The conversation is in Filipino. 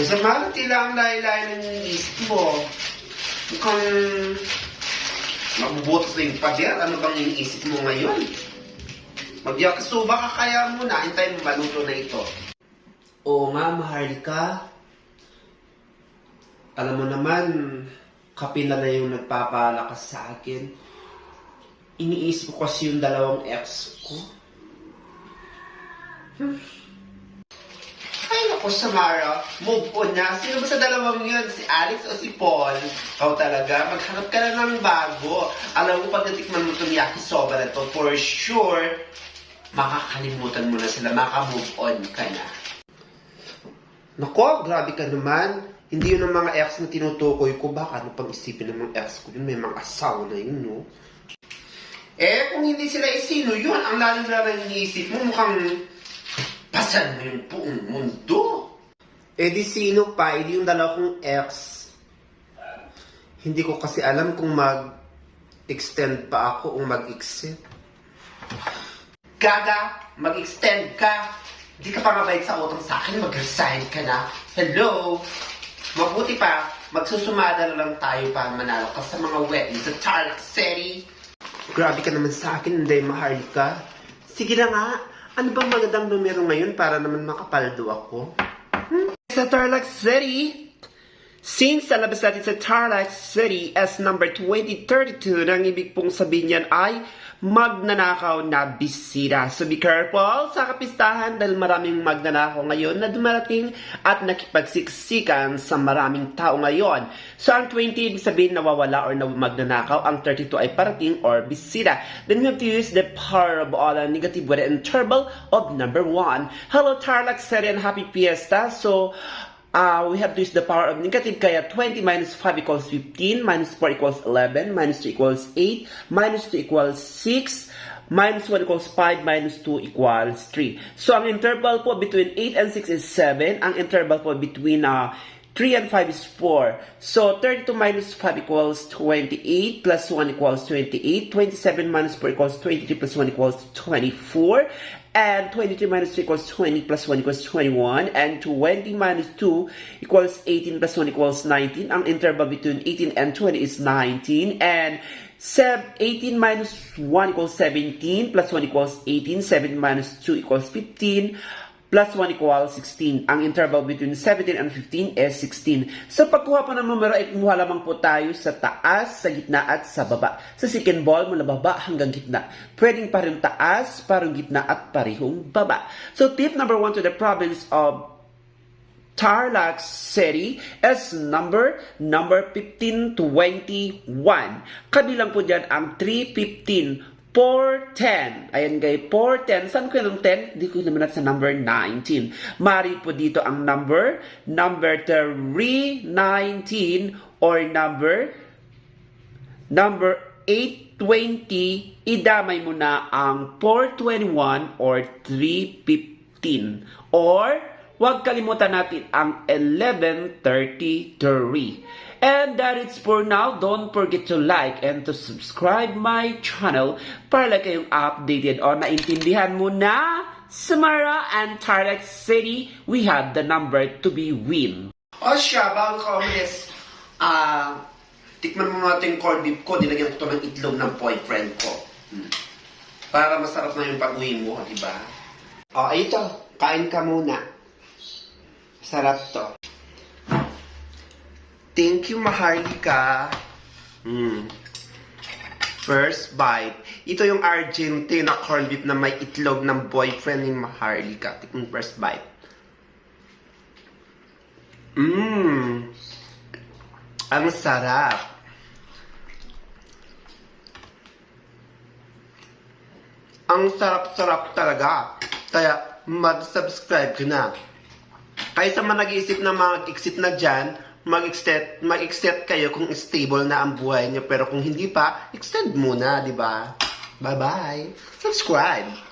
Masama tila ang lahi-lahi ng isip mo. Mukhang mabubutas na yung pader. Ano bang iniisip mo ngayon? Magyakasuba ka kaya muna. Hintayin mo maluto na ito. Oo nga, Maharlika. Alam mo naman, kapila na yung nagpapalakas sa akin. Iniisip ko kasi yung dalawang ex ko. Ay, naku, Samara. Move on na. Sino ba sa dalawang yun? Si Alex o si Paul? Ikaw talaga. Maghanap ka na ng bago. Alam mo, pag natikman mo itong yakisoba na to, for sure, makakalimutan mo na sila. Maka-move on ka na. Nako, grabe ka naman. Hindi yun ang mga ex na tinutukoy ko. Baka ano pang isipin ng mga ex ko yun? May mga asawa na yun, no? Eh, kung hindi sila isino yun, ang lalim na ng iniisip mo, mukhang pasan mo yung buong mundo. Eh di sino pa? Eh di yung dalawa kong ex. Hindi ko kasi alam kung mag-extend pa ako o mag-exit. Gaga, mag-extend ka. Di ka pa mabait sa utang sa akin, mag-resign ka na. Hello? Mabuti pa, magsusumada na lang tayo para manalo ka sa mga wedding sa Tarlac City. Grabe ka naman sa akin, hindi mahal ka. Sige na nga, ano bang magandang numero ngayon para naman makapaldo ako? Hmm? Sa Tarlac City, Since nalabas natin sa Tarlac City as number 2032, nang ibig pong sabihin yan ay magnanakaw na bisita. So be careful sa kapistahan dahil maraming magnanakaw ngayon na dumarating at nakipagsiksikan sa maraming tao ngayon. So ang 20 ibig sabihin nawawala or na magnanakaw, ang 32 ay parating or bisita. Then we have to use the power of all ang negative with the interval of number 1. Hello Tarlac City and happy fiesta. So Uh, we have to use the power of negative, kaya 20 minus 5 equals 15, minus 4 equals 11, minus 2 equals 8, minus 2 equals 6, minus 1 equals 5, minus 2 equals 3. So, ang interval po between 8 and 6 is 7. Ang interval po between uh, 3 and 5 is 4. So, 32 minus 5 equals 28, plus 1 equals 28, 27 minus 4 equals 23, plus 1 equals 24, and 23 minus 2 equals 20 plus 1 equals 21 and 20 minus 2 equals 18 plus 1 equals 19 ang interval between 18 and 20 is 19 and seb 18 minus 1 equals 17 plus 1 equals 18 7 minus 2 equals 15 plus 1 equals 16. Ang interval between 17 and 15 is 16. Sa pagkuha po ng numero ay kumuha lamang po tayo sa taas, sa gitna at sa baba. Sa second ball mula baba hanggang gitna. Pwedeng parehong taas, parehong gitna at parehong baba. So tip number 1 to the province of Tarlac City is number number 1521. Kabilang po dyan ang 315 410. Ayan gay, 410. Saan ko yung 10? Hindi ko naman sa number 19. Mari po dito ang number, number 319 or number, number 820. Idamay mo na ang 421 or 315. Or, huwag kalimutan natin ang 1133. And that is for now. Don't forget to like and to subscribe my channel para like kayong updated o naintindihan mo na Samara and Tarlac City, we have the number to be win. O siya, bago ka umalis, ah, tikman mo natin yung corned beef ko, nilagyan ko to ng itlog ng boyfriend ko. Hmm. Para masarap na yung pag-uwi mo, di ba? O, ito, kain ka muna. Sarap to. Thank you, Maharlika. Mm. First bite. Ito yung Argentina corned beef na may itlog ng boyfriend ni Maharlika. Tikman first bite. Mmm. Ang sarap. Ang sarap-sarap talaga. Kaya mag-subscribe ka na. Kaya sa mga nag-iisip na mag-exit na dyan, mag-extend, mag-extend kayo kung stable na ang buhay niyo. Pero kung hindi pa, extend muna, di ba? Bye-bye. Subscribe.